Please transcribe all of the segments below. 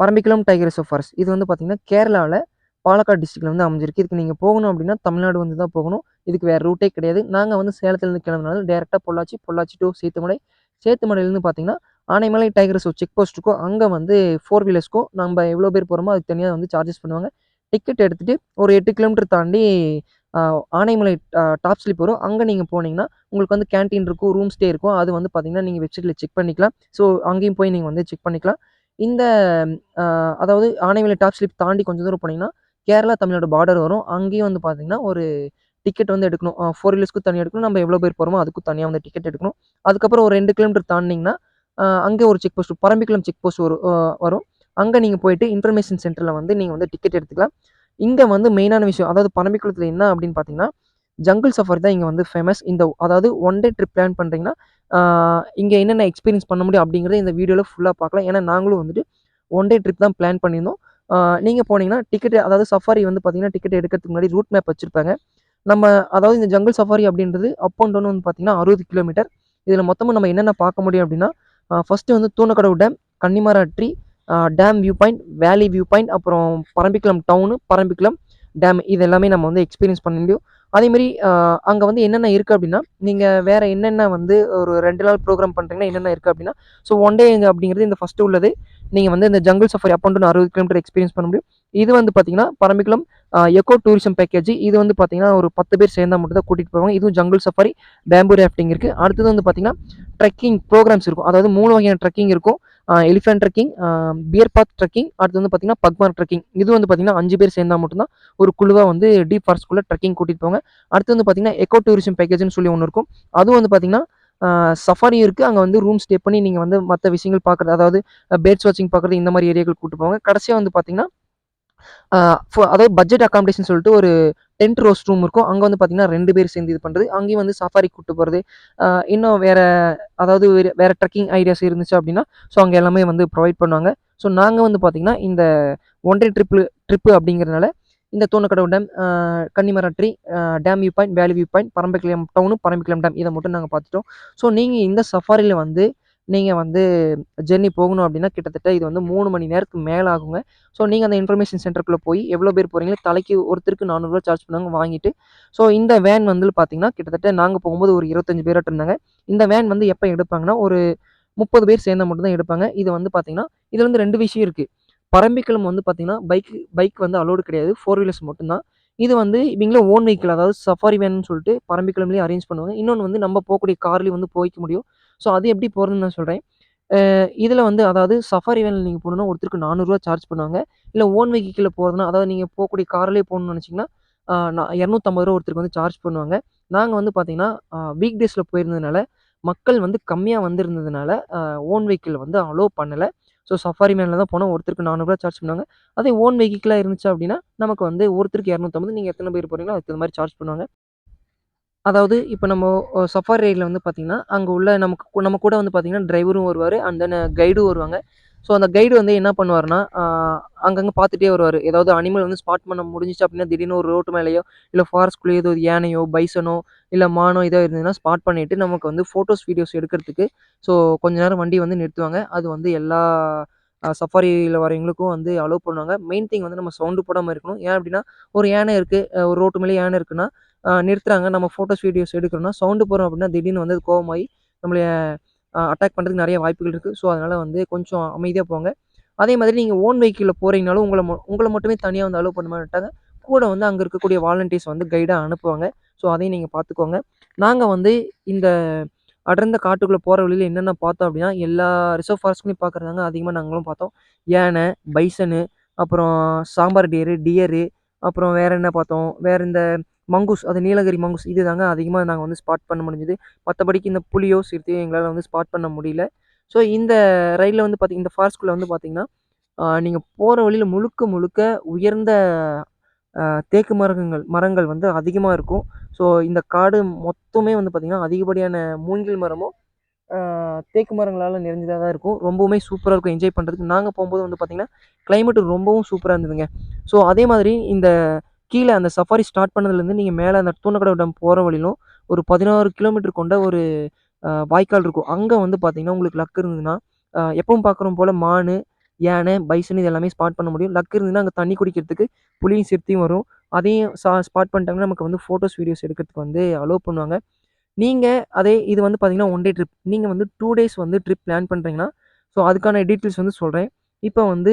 Parambikulam tiger reserve forest இது வந்து பார்த்திங்கன்னா கேரளாவில் பாலக்காடு டிஸ்ட்ரிக்டில் வந்து அமைஞ்சிருக்கு. இதுக்கு நீங்கள் போகணும் அப்படின்னா தமிழ்நாடு வந்து தான் போகணும். இதுக்கு வேறு ரூட்டே கிடையாது. நாங்கள் வந்து சேலத்துலேருந்து கிளம்புனால டேரெக்டாக பொள்ளாச்சி பொள்ளாச்சி டு சேத்துமலை. சேத்துமலையிலேருந்து பார்த்தீங்கன்னா ஆனைமலை டைகர் ரிசர்வ் செக் போஸ்ட்டுக்கும் அங்கே வந்து ஃபோர் வீலர்ஸ்க்கும் நம்ம எவ்வளோ பேர் போகிறோமோ அதுக்கு தனியாக வந்து சார்ஜஸ் பண்ணுவாங்க. டிக்கெட் எடுத்துகிட்டு ஒரு எட்டு கிலோமீட்டர் தாண்டி ஆனைமலை டாப் ஸ்லிப் வரும். அங்கே நீங்கள் போனீங்கன்னா உங்களுக்கு வந்து கேன்டீன் இருக்கும் ரூம் ஸ்டே இருக்கும். அது வந்து பார்த்தீங்கன்னா நீங்கள் வெப்சைட்டில் செக் பண்ணிக்கலாம். ஸோ அங்கேயும் போய் நீங்கள் வந்து செக் பண்ணிக்கலாம். இந்த அதாவது ஆனைமலை டாப் ஸ்லிப் தாண்டி கொஞ்சம் தூரம் போனீங்கன்னா கேரளா தமிழ்நாடு பார்டர் வரும். அங்கேயும் வந்து பார்த்தீங்கன்னா ஒரு டிக்கெட் வந்து எடுக்கணும். ஃபோர் வீலர்ஸ்க்கு தனியாக எடுக்கணும். நம்ம எவ்வளோ பேர் போகிறோமோ அதுக்கும் தனியாக வந்து டிக்கெட் எடுக்கணும். அதுக்கப்புறம் ஒரு ரெண்டு கிலோமீட்டர் தாண்டிங்கன்னா அங்கே ஒரு check post Parambikulam check post வரும். வரும். அங்கே நீங்கள் போயிட்டு இன்ஃபர்மேஷன் சென்டரில் வந்து நீங்கள் வந்து டிக்கெட் எடுத்துக்கலாம். இங்கே வந்து மெயினான விஷயம் அதாவது பரம்பிக்குளத்தில் என்ன அப்படின்னு பார்த்தீங்கன்னா ஜங்கிள் சஃபாரி தான் இங்கே வந்து ஃபேமஸ் இந்த அதாவது ஒன் டே ட்ரிப் பிளான் பண்ணுறீங்கன்னா இங்கே என்னென்ன எக்ஸ்பீரியன்ஸ் பண்ண முடியும் அப்படிங்கிறத இந்த வீடியோவில் ஃபுல்லாக பார்க்கலாம். ஏன்னா நாங்களும் வந்துட்டு ஒன் டே ட்ரிப் தான் பிளான் பண்ணியிருந்தோம். நீங்கள் போனீங்கன்னா டிக்கெட் அதாவது சஃபாரி வந்து பார்த்தீங்கன்னா டிக்கெட் எடுக்கிறதுக்கு முன்னாடி ரூட் மேப் வச்சுருப்பாங்க. நம்ம அதாவது இந்த ஜங்கிள் சஃபாரி அப்படின்றது அப் அண்ட் டவுன் வந்து பார்த்தீங்கன்னா அறுபது கிலோமீட்டர் இதில் மொத்தமாக நம்ம என்னென்ன பார்க்க முடியும் அப்படின்னா ஃபஸ்ட்டு வந்து Thunakkadavu dam Kannimara tree dam view point valley view point அப்புறம் பரம்பிக்குளம் டவுனு பரம்பிக்குளம் டேம் இது எல்லாமே நம்ம வந்து எக்ஸ்பீரியன்ஸ் பண்ண முடியும். அதேமாரி அங்கே வந்து என்னென்ன இருக்குது அப்படின்னா நீங்கள் வேறு என்னென்ன வந்து ஒரு ரெண்டு நாள் ப்ரோக்ராம் பண்ணுறீங்கன்னா என்னென்ன இருக்குது அப்படின்னா ஸோ ஒன் டே அப்படிங்கிறது இந்த ஃபஸ்ட்டு உள்ளது. நீங்கள் வந்து இந்த ஜங்கிள் சஃபரி அப் அண்ட் அறுபது கிலோமீட்டர் எக்ஸ்பீரியன்ஸ் பண்ண முடியும். இது வந்து பார்த்தீங்கன்னா பரம்பிக்குளம் எக்கோ டூரிசம் பேக்கேஜ் இது வந்து பார்த்தீங்கன்னா ஒரு பத்து பேர் சேர்ந்தா மட்டும் தான் கூட்டிகிட்டு போவாங்க. இதுவும் ஜங்கிள் சஃபாரி பேம்பு ராஃப்டிங் இருக்குது அடுத்தது வந்து பார்த்தீங்கன்னா ட்ரெக்கிங் ப்ரோக்ராம்ஸ் இருக்கும். அதாவது மூணு வகையான ட்ரெக்கிங் இருக்கும். Elephant trekking bear path trekking அடுத்து வந்து பார்த்தீங்கன்னா பக்மார்க் ட்ரெக்கிங் இது வந்து பார்த்தீங்கன்னா அஞ்சு பேர் சேர்ந்தா மட்டும்தான் ஒரு குழுவாக வந்து டீப் ஃபாரஸ்ட்குள்ளே ட்ரெக்கிங் கூட்டிகிட்டு போவாங்க அடுத்து வந்து பார்த்தீங்கன்னா எக்கோ டூரிசம் பேக்கேஜ்னு சொல்லி ஒன்று இருக்கும். அதுவும் வந்து பார்த்தீங்கன்னா சஃபாரி இருக்குது அங்கே வந்து ரூம் ஸ்டே பண்ணி நீங்கள் வந்து மற்ற விஷயங்கள் பார்க்குறது அதாவது பேர்ட்ஸ் வாட்சிங் பார்க்குறது இந்த மாதிரி ஏரியாக்கள் கூப்பிட்டு போவாங்க கடைசியாக வந்து பார்த்தீங்கன்னா அதாவது பட்ஜெட் அக்காமடேஷன் சொல்லிட்டு ஒரு டென்ட் ரோஸ்ட் ரூம் இருக்கும். அங்கே வந்து பார்த்தீங்கன்னா ரெண்டு பேர் சேர்ந்து இது பண்ணுறது அங்கேயும் வந்து சஃபாரி கூப்பிட்டு போகிறது இன்னும் வேறு அதாவது வேறு வேறு ட்ரெக்கிங் ஐடியாஸ் இருந்துச்சு அப்படின்னா ஸோ அங்கே எல்லாமே வந்து ப்ரொவைட் பண்ணுவாங்க. ஸோ நாங்கள் வந்து பார்த்தீங்கன்னா இந்த ஒன் டே ட்ரிப்பு ட்ரிப்பு அப்படிங்கிறதுனால இந்த Thunakkadavu dam Kannimara tree dam view point valley view point Parambikulam town Parambikulam dam இதை மட்டும் நாங்கள் பார்த்துட்டோம் ஸோ நீங்கள் இந்த சஃபாரியில் வந்து நீங்கள் வந்து ஜெர்னி போகணும் அப்படின்னா கிட்டத்தட்ட இது வந்து மூணு மணி நேரத்துக்கு மேலே ஆகுங்க. ஸோ நீங்கள் அந்த இன்ஃபர்மேஷன் சென்டருக்குள்ளே போய் எவ்வளோ பேர் போகிறீங்களோ தலைக்கு ஒருத்தருக்கு நானூறுரூவா சார்ஜ் பண்ணுவாங்க வாங்கிட்டு. ஸோ இந்த வேன் வந்து பார்த்தீங்கன்னா கிட்டத்தட்ட நாங்கள் போகும்போது ஒரு இருபத்தஞ்சு பேர்கிட்ட இருந்தாங்க. இந்த வேன் வந்து எப்போ எடுப்பாங்கன்னா ஒரு முப்பது பேர் சேர்ந்தா மட்டும் தான் எடுப்பாங்க. இது வந்து பார்த்தீங்கன்னா இதில் வந்து ரெண்டு விஷயம் இருக்குது பரம்பிக்கிழமை வந்து பார்த்தீங்கன்னா பைக் பைக் வந்து அலோடு கிடையாது. ஃபோர் வீலர்ஸ் மட்டும்தான். இது வந்து இவங்களே ஓன் வெஹிக்கிள் அதாவது சஃபாரி வேன்னு சொல்லிட்டு பரம்பிக்குளம்லேயே அரேஞ்ச் பண்ணுவாங்க. இன்னொன்று வந்து நம்ம போகக்கூடிய கார்லேயும் வந்து போய்க்க முடியும். ஸோ அது எப்படி போகிறதுன்னு நான் சொல்கிறேன் இதில் வந்து அதாவது சஃபாரி வேனில் நீங்கள் போகணுன்னா ஒருத்தருக்கு நானூறுரூவா சார்ஜ் பண்ணுவாங்க. இல்லை ஓன் வெஹிக்கிளில் போகிறதுனா அதாவது நீங்கள் போகக்கூடிய கார்லேயே போகணுன்னு நினச்சிங்கன்னா நான் இரநூத்தம்பது ரூபா ஒருத்தருக்கு வந்து சார்ஜ் பண்ணுவாங்க. நாங்கள் வந்து பார்த்திங்கன்னா வீக் டேஸில் போயிருந்ததுனால மக்கள் வந்து கம்மியாக வந்திருந்ததுனால ஓன் வெஹிக்கிள் வந்து அலோவ் பண்ணலை. ஸோ சஃபாரி மேனில் தான் போனால் ஒருத்தருக்கு நானூறுரூவா சார்ஜ் பண்ணுவாங்க. அதே ஓன் வெஹிக்கிளாக இருந்துச்சு அப்படின்னா நமக்கு வந்து ஒருத்தருக்கு இரநூத்தம்பது நீங்கள் எத்தனை பேர் போகிறீங்களோ அதுக்கு தகுந்த மாதிரி சார்ஜ் பண்ணுவாங்க. அதாவது இப்போ நம்ம சஃபாரி ரைடில் வந்து பார்த்தீங்கன்னா அங்கே உள்ள நமக்கு நம்ம கூட வந்து பார்த்திங்கன்னா டிரைவரும் வருவார் அண்ட் தென் கைடும் வருவாங்க. ஸோ அந்த கைடு வந்து என்ன பண்ணுவார்னா அங்கங்கே பார்த்துட்டே வருவார். ஏதாவது அனிமல் வந்து ஸ்பாட் பண்ண முடிஞ்சிச்சு அப்படின்னா திடீர்னு ஒரு ரோட்டு மேலேயோ இல்லை ஃபாரஸ்ட்குள்ளேயோ ஏதோ யானையோ பைசனோ இல்லை மானோ ஏதோ இருந்ததுன்னா ஸ்பாட் பண்ணிவிட்டு நமக்கு வந்து ஃபோட்டோஸ் வீடியோஸ் எடுக்கிறதுக்கு ஸோ கொஞ்ச நேரம் வண்டி வந்து நிறுத்துவாங்க. அது வந்து எல்லா சஃபாரியில் வரவங்களுக்கும் வந்து அலோவ் பண்ணுவாங்க. மெயின் திங் வந்து நம்ம சவுண்டு போடாமல் இருக்கணும். ஏன் அப்படின்னா ஒரு யானை இருக்குது ஒரு ரோட்டு மேலே யானை இருக்குன்னா நிறுத்துகிறாங்க நிறுத்துறாங்க. நம்ம ஃபோட்டோஸ் வீடியோஸ் எடுக்கிறோம்னா சவுண்டு போகிறோம் அப்படின்னா திடீர்னு வந்து அது கோவமாகி நம்மளை அட்டாக் பண்ணுறதுக்கு நிறைய வாய்ப்புகள் இருக்குது ஸோ அதனால் வந்து கொஞ்சம் அமைதியாக போங்க. அதே மாதிரி நீங்கள் ஓன் வெஹிக்கிளில் போகிறீங்கனாலும் உங்களை ம- உங்களை மட்டுமே தனியாக வந்து அலோவ் பண்ண மாட்டாங்க. கூட வந்து அங்கே இருக்கக்கூடிய வாலண்டியர்ஸ் வந்து கைடாக அனுப்புவாங்க. ஸோ அதையும் நீங்கள் பார்த்துக்கோங்க நாங்கள் வந்து இந்த அடர்ந்த காட்டுக்குள்ளே போகிற வழியில் என்னென்ன பார்த்தோம் அப்படின்னா எல்லா ரிசர்வ் ஃபாரஸ்ட்லையும் பார்க்குறதாங்க அதிகமாக நாங்களும் பார்த்தோம். யானை பைசனு அப்புறம் சாம்பார் டியரு டியரு அப்புறம் வேறு என்ன பார்த்தோம்? வேறு இந்த மங்கூஸ் அது நீலகிரி மங்கூஸ் இது தாங்க அதிகமாக நாங்கள் வந்து ஸ்பாட் பண்ண முடிஞ்சுது. மற்றபடிக்கு இந்த புலியோ சிறுத்தையோ எங்களால் வந்து ஸ்பாட் பண்ண முடியல. ஸோ இந்த ரயிலில் வந்து பார்த்தி இந்த ஃபாரஸ்ட்குள்ளே வந்து பார்த்திங்கன்னா நீங்கள் போகிற வழியில் முழுக்க முழுக்க உயர்ந்த தேக்கு மரங்கள் மரங்கள் வந்து அதிகமாக இருக்கும். ஸோ இந்த காடு மொத்தமே வந்து பார்த்திங்கன்னா அதிகப்படியான மூங்கில் மரமும் தேக்கு மரங்களால் நிறைஞ்சதாக தான் இருக்கும். ரொம்பவுமே சூப்பராக இருக்கும். என்ஜாய் பண்ணுறதுக்கு நாங்கள் போகும்போது வந்து பார்த்திங்கன்னா கிளைமேட் ரொம்பவும் சூப்பராக இருந்ததுங்க. ஸோ அதே மாதிரி இந்த கீழே அந்த சஃபாரி ஸ்டார்ட் பண்ணதுலேருந்து நீங்கள் மேலே அந்த தூணக்கடவு டேம் போகிற வழியிலும் ஒரு பதினாறு கிலோமீட்டர் கொண்ட ஒரு வாய்க்கால் இருக்கும். அங்கே வந்து பார்த்தீங்கன்னா உங்களுக்கு லக் இருந்ததுன்னா எப்பவும் பார்க்குறோம் போல் மான் யானை பைசன் இது எல்லாமே ஸ்பாட் பண்ண முடியும். லக் இருந்ததுன்னா அங்கே தண்ணி குடிக்கிறதுக்கு புலியும் சிறுத்தையும் வரும். அதையும் சா ஸ்பாட் பண்ணிட்டாங்கன்னா நமக்கு வந்து ஃபோட்டோஸ் வீடியோஸ் எடுக்கிறதுக்கு வந்து அலோவ் பண்ணுவாங்க. நீங்கள் அதே இது வந்து பார்த்தீங்கன்னா ஒன் டே ட்ரிப் நீங்கள் வந்து டூ டேஸ் வந்து ட்ரிப் பிளான் பண்ணுறீங்கன்னா ஸோ அதுக்கான டீட்டெயில்ஸ் வந்து சொல்கிறேன் இப்போ வந்து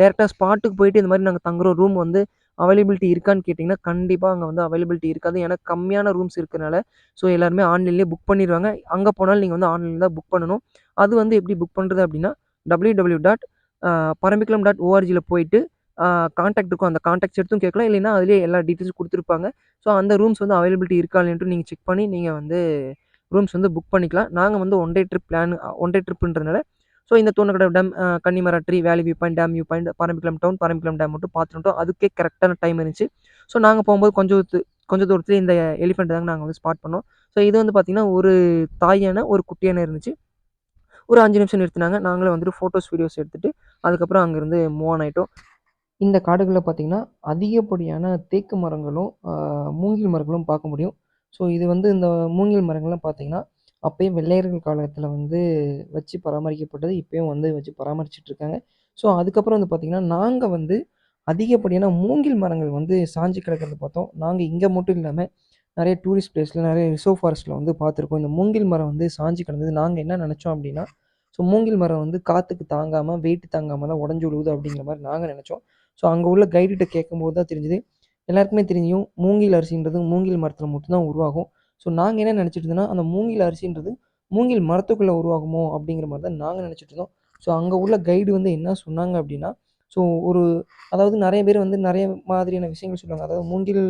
டேரெக்டாக ஸ்பாட்டுக்கு போயிட்டு இந்த மாதிரி நாங்கள் தங்குற ரூம் வந்து அவைலபிலிட்டி இருக்கான்னு கேட்டிங்கன்னா கண்டிப்பாக அங்கே வந்து அவைலபிலிட்டி இருக்காது. ஏன்னா கம்மியான ரூம்ஸ் இருக்கிறனால ஸோ எல்லாருமே ஆன்லைன்லேயே புக் பண்ணிடுவாங்க அங்கே போனாலும் நீங்கள் வந்து ஆன்லைனில் தான் புக் பண்ணணும். அது வந்து எப்படி புக் பண்ணுறது அப்படின்னா W W dot Parambikulam dot ஓஆர்ஜியில் போயிட்டு காண்டாக்ட் இருக்கும். அந்த காண்டாக்ட்ஸ் எடுத்தும் கேட்கலாம். இல்லைன்னா அதிலே எல்லா டீட்டெயில்ஸும் கொடுத்துருப்பாங்க. ஸோ அந்த ரூம்ஸ் வந்து அவைலபிலிட்டி இருக்கா இல்லைன்ட்டு நீங்கள் செக் பண்ணி நீங்கள் வந்து ரூம்ஸ் வந்து புக் பண்ணிக்கலாம். நாங்கள் வந்து one day trip plan one day ட்ரிப்புன்றனால so இந்த Thunakkadavu dam Kannimara valley view point dam view point Parambikulam town Parambikulam dam மட்டும் பார்த்துட்டோம். அதுக்கே கரெக்டான டைம் இருந்துச்சு. ஸோ நாங்கள் போகும்போது கொஞ்சம் கொஞ்சம் தூரத்துலேயே இந்த எலிஃபெண்ட் தாங்க நாங்கள் வந்து ஸ்பாட் பண்ணோம். ஸோ இது வந்து பார்த்திங்கன்னா ஒரு தாயான ஒரு குட்டியான இருந்துச்சு. ஒரு அஞ்சு நிமிஷம் நிறுத்தினாங்க. நாங்களே வந்துட்டு ஃபோட்டோஸ் வீடியோஸ் எடுத்துகிட்டு அதுக்கப்புறம் அங்கேருந்து மூவ் ஆன் ஆகிட்டோம் இந்த காடுகளில் பார்த்திங்கன்னா அதிகப்படியான தேக்கு மரங்களும் மூங்கில் மரங்களும் பார்க்க முடியும். ஸோ இது வந்து இந்த மூங்கில் மரங்கள்லாம் பார்த்திங்கன்னா அப்பயும் வெள்ளையர்கள் காலத்தில் வந்து வச்சு பராமரிக்கப்பட்டது இப்பயும் வந்து வச்சு பராமரிச்சுட்டு இருக்காங்க ஸோ அதுக்கப்புறம் வந்து பார்த்திங்கன்னா நாங்கள் வந்து அதிகப்படியான மூங்கில் மரங்கள் வந்து சாஞ்சு கிடக்கிறத பார்த்தோம். நாங்கள் இங்கே மட்டும் இல்லாமல் நிறைய டூரிஸ்ட் பிளேஸில் நிறைய ரிசர்வ் ஃபாரஸ்ட்டில் வந்து பார்த்துருக்கோம் இந்த மூங்கில் மரம் வந்து சாஞ்சு கிடந்தது. நாங்கள் என்ன நினச்சோம் அப்படின்னா ஸோ மூங்கில் மரம் வந்து காற்றுக்கு தாங்காமல் வெயிட் தாங்காமல் தான் உடஞ்சி விழுவுது அப்படிங்கிற மாதிரி நாங்கள் நினச்சோம். ஸோ அங்கே உள்ள கைடுகிட்ட கேட்கும்போது தான் தெரிஞ்சுது. எல்லாருக்குமே தெரிஞ்சும் மூங்கில் அரிசின்றது மூங்கில் மரத்தில் மட்டும்தான் உருவாகும். ஸோ நாங்கள் என்ன நினச்சிட்டு இருந்தோம்னா அந்த மூங்கில் அரிசின்றது மூங்கில் மரத்துக்குள்ளே உருவாகுமோ அப்படிங்கிற மாதிரி தான் நாங்கள் நினச்சிட்டு இருந்தோம். ஸோ அங்கே உள்ள கைடு வந்து என்ன சொன்னாங்க அப்படின்னா ஸோ ஒரு அதாவது நிறைய பேர் வந்து நிறைய மாதிரியான விஷயங்கள் சொல்லுவாங்க. அதாவது மூங்கில்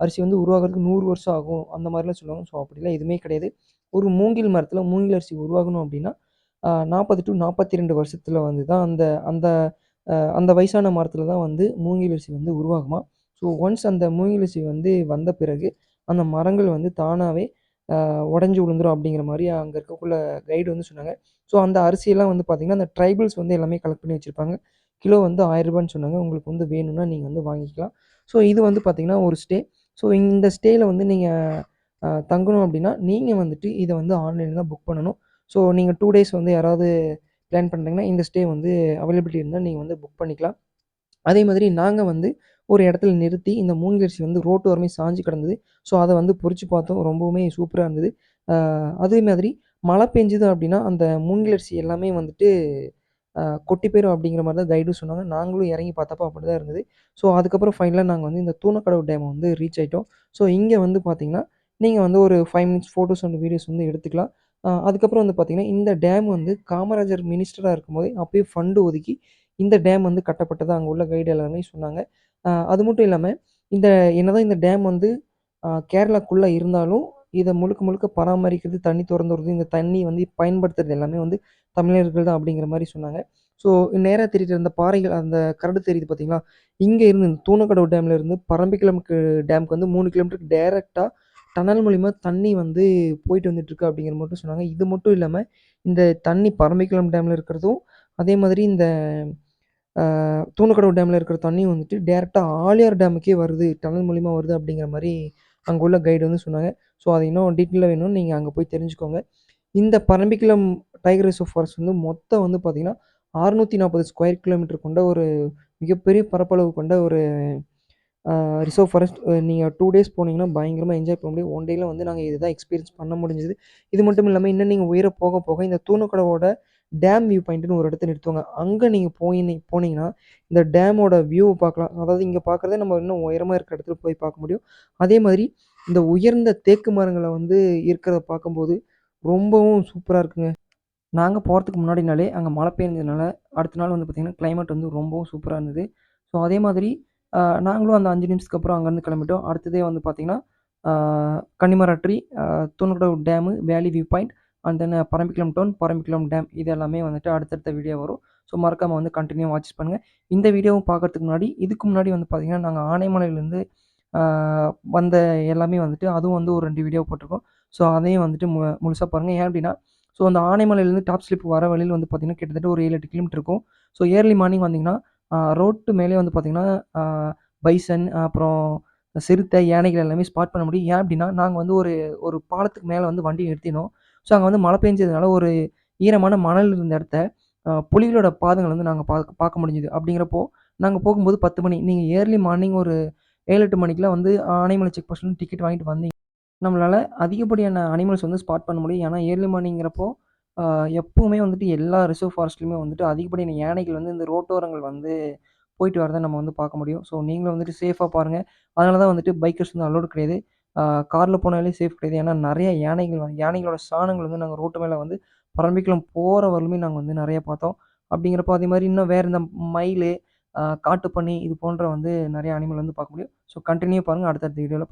அரிசி வந்து உருவாகிறதுக்கு நூறு வருஷம் ஆகும் அந்த மாதிரிலாம் சொல்லுவாங்க. ஸோ அப்படிலாம் எதுவுமே கிடையாது. ஒரு மூங்கில் மரத்தில் மூங்கில் அரிசி உருவாகணும் அப்படின்னா நாற்பது டு நாற்பத்தி ரெண்டு வருஷத்தில் வந்து தான் அந்த அந்த அந்த வயசான மரத்தில் தான் வந்து மூங்கில் அரிசி வந்து உருவாகுமா? ஸோ ஒன்ஸ் அந்த மூங்கில் அரிசி வந்து வந்த பிறகு அந்த மரங்கள் வந்து தானாகவே உடஞ்சி விழுந்துரும் அப்படிங்கிற மாதிரி அங்கே இருக்கக்குள்ள கைடு வந்து சொன்னாங்க. ஸோ அந்த அரிசியெல்லாம் வந்து பார்த்திங்கன்னா அந்த ட்ரைபல்ஸ் வந்து எல்லாமே கலெக்ட் பண்ணி வச்சுருப்பாங்க. கிலோ வந்து ஆயிரரூபான்னு சொன்னாங்க. உங்களுக்கு வந்து வேணும்னா நீங்கள் வந்து வாங்கிக்கலாம். ஸோ இது வந்து பார்த்திங்கன்னா ஒரு ஸ்டே ஸோ இந்த ஸ்டேயில் வந்து நீங்கள் தங்கணும் அப்படின்னா நீங்கள் வந்துட்டு இதை வந்து ஆன்லைனில் தான் புக் பண்ணணும். ஸோ நீங்கள் டூ டேஸ் வந்து யாராவது பிளான் பண்ணுறீங்கன்னா இந்த ஸ்டே வந்து அவைலபிலிட்டி இருந்தால் நீங்கள் வந்து புக் பண்ணிக்கலாம். அதே மாதிரி நாங்கள் வந்து ஒரு இடத்துல நிறுத்தி இந்த மூங்கிலரிசி வந்து ரோட்டு வரமே சாஞ்சு கிடந்தது. ஸோ அதை வந்து பொறிச்சு பார்த்தோம். ரொம்பவுமே சூப்பராக இருந்தது. அதே மாதிரி மழை பெஞ்சுது அப்படின்னா அந்த மூங்கிலரிசி எல்லாமே வந்துட்டு கொட்டி போயிடும் அப்படிங்கிற மாதிரி தான் கைடும் சொன்னாங்க. நாங்களும் இறங்கி பார்த்தப்போ அப்படி தான் இருந்தது. ஸோ அதுக்கப்புறம் ஃபைனலாக நாங்கள் வந்து இந்த தூணக்கடவு டேம் வந்து ரீச் ஆகிட்டோம் ஸோ இங்கே வந்து பார்த்தீங்கன்னா நீங்கள் வந்து ஒரு five minutes photos and videos வந்து எடுத்துக்கலாம். அதுக்கப்புறம் வந்து பார்த்தீங்கன்னா இந்த டேம் வந்து காமராஜர் மினிஸ்டராக இருக்கும்போது அப்போயே ஃபண்டு ஒதுக்கி இந்த டேம் வந்து கட்டப்பட்டது. அங்கே உள்ள கைடு எல்லாருமே சொன்னாங்க. அது மட்டும் இல்லாமல் இந்த என்னதான் இந்த டேம் வந்து கேரளாக்குள்ளே இருந்தாலும் இதை முழுக்க முழுக்க பராமரிக்கிறது தண்ணி திறந்து விடுறது இந்த தண்ணி வந்து பயன்படுத்துறது எல்லாமே வந்து தமிழர்கள் தான் அப்படிங்கிற மாதிரி சொன்னாங்க. ஸோ நேராக தெரியிட்டு அந்த பாறைகள் அந்த கரடு தெரியுது பார்த்தீங்களா இங்கே இருந்து இந்த தூணக்கடவு டேமில் இருந்து பரம்பிக்கிழமைக்கு டேமுக்கு வந்து மூணு கிலோமீட்டருக்கு டேரெக்டாக டனல் மூலிமா தண்ணி வந்து போயிட்டு வந்துட்டுருக்கு அப்படிங்கிற மட்டும் சொன்னாங்க. இது மட்டும் இல்லாமல் இந்த தண்ணி பரம்பிக்குளம் டேமில் இருக்கிறதும் அதே மாதிரி இந்த தூணக்கடவு டேமில் இருக்கிற தண்ணி வந்துட்டு டேரெக்டாக ஆலியார் டேமுக்கே வருது டனல் மூலிமா வருது அப்படிங்கிற மாதிரி அங்கே உள்ள கைடு வந்து சொன்னாங்க. ஸோ அது இன்னும் டீட்டெயிலாக வேணும்னு நீங்கள் அங்கே போய் தெரிஞ்சுக்கோங்க. இந்த பரம்பிக்குளம் டைகர் ரிசர்வ் ஃபாரஸ்ட் வந்து மொத்தம் வந்து பார்த்திங்கன்னா அறுநூற்றி நாற்பது ஸ்கொயர் கிலோமீட்டர் கொண்ட ஒரு மிகப்பெரிய பரப்பளவு கொண்ட ஒரு ரிசர்வ் ஃபாரஸ்ட் நீங்கள் டூ டேஸ் போனீங்கன்னா பயங்கரமாக என்ஜாய் பண்ண முடியும். ஒன் டேயில் வந்து நாங்கள் இதுதான் எக்ஸ்பீரியன்ஸ் பண்ண முடிஞ்சது. இது மட்டும் இல்லாமல் இன்னும் நீங்கள் உயர போக போக இந்த தூணுக்கடவோட டேம் வியூ பாயிண்ட்னு ஒரு இடத்துல நிறுத்துவாங்க அங்கே நீங்கள் போய் போனீங்கன்னா இந்த டேமோட வியூவை பார்க்கலாம். அதாவது இங்கே பார்க்குறதே நம்ம இன்னும் உயரமாக இருக்கிற இடத்துல போய் பார்க்க முடியும். அதே மாதிரி இந்த உயர்ந்த தேக்கு மரங்களை வந்து இருக்கிறத பார்க்கும்போது ரொம்பவும் சூப்பராக இருக்குங்க. நாங்கள் போகிறதுக்கு முன்னாடினாலே அங்கே மழை பெய்ஞ்சதுனால அடுத்த நாள் வந்து பார்த்திங்கன்னா கிளைமேட் வந்து ரொம்பவும் சூப்பராக இருந்தது. ஸோ அதே மாதிரி நாங்களும் அந்த அஞ்சு நிமிஷத்துக்கு அப்புறம் அங்கேருந்து கிளம்பிட்டோம். அடுத்ததே வந்து பார்த்திங்கன்னா Kannimara tree dam valley view point and then Parambikulam town Parambikulam dam இது எல்லாமே வந்துட்டு அடுத்தடுத்த வீடியோ வரும். ஸோ மறக்காமல் வந்து கண்டினியூ வாட்ச் பண்ணுங்கள் இந்த வீடியோவும் பார்க்கறதுக்கு முன்னாடி இதுக்கு முன்னாடி வந்து பார்த்திங்கன்னா நாங்கள் ஆனைமலையிலேருந்து வந்த எல்லாமே வந்துட்டு அதுவும் வந்து ஒரு ரெண்டு வீடியோ போட்டிருக்கோம். ஸோ அதையும் வந்துட்டு மு முழுசாக பாருங்கள் ஏன் அப்படின்னா ஸோ அந்த ஆனைமலையிலேருந்து டாப் ஸ்லிப் வர வழியில் வந்து பார்த்திங்கன்னா கிட்டத்தட்ட ஒரு ஏழு எட்டு கிலோமீட்டர் இருக்கும். ஸோ ஏர்லி மார்னிங் வந்தீங்கன்னா ரோட்டு மேலே வந்து பார்த்திங்கன்னா பைசன் அப்புறம் சிறுத்தை யானைகள் எல்லாமே ஸ்பாட் பண்ண முடியும். ஏன் அப்படின்னா நாங்கள் வந்து ஒரு ஒரு பாலத்துக்கு மேலே வந்து வண்டி நிறுத்தினோம். ஸோ அங்கே வந்து மழை பெஞ்சதுனால ஒரு ஈரமான மணல் இருந்த இடத்த புலிகளோட பாதங்கள் வந்து நாங்கள் பார்க்க பார்க்க முடிஞ்சுது. அப்படிங்கிறப்போ நாங்கள் போகும்போது பத்து மணி நீங்கள் ஏர்லி மார்னிங் ஒரு ஏழு எட்டு மணிக்கெலாம் வந்து ஆனைமலை செக் போஸ்ட்லேருந்து டிக்கெட் வாங்கிட்டு வந்தீங்க. நம்மளால் அதிகப்படியான அனிமல்ஸ் வந்து ஸ்பாட் பண்ண முடியும். ஏன்னா ஏர்லி மார்னிங்கிறப்போ எப்போவுமே வந்துட்டு எல்லா ரிசர்வ் ஃபாரஸ்ட்லையுமே வந்துட்டு அதிகப்படியான யானைகள் வந்து இந்த ரோட்டோரங்கள் வந்து போயிட்டு வரதை நம்ம வந்து பார்க்க முடியும். ஸோ நீங்களும் வந்துட்டு சேஃபாக பாருங்கள் அதனால தான் வந்துட்டு பைக்கர்ஸ் வந்து அலோடு கிடையாது. காரில் போனாலே சேஃப் கிடையாது. ஏன்னா நிறைய யானைகள் யானைகளோட சாணங்கள் வந்து நாங்கள் ரோட்டு மேலே வந்து பரம்பிக்குளம் போகிற வரலுமே நாங்கள் வந்து நிறைய பார்த்தோம். அப்படிங்கிறப்போ அதே மாதிரி இன்னும் வேறு இந்த மயில் காட்டுப்பன்னி இது போன்ற வந்து நிறைய அனிமல் வந்து பார்க்க முடியும். ஸோ கண்டினியூ பாருங்கள் அடுத்தடுத்த வீடியோவில்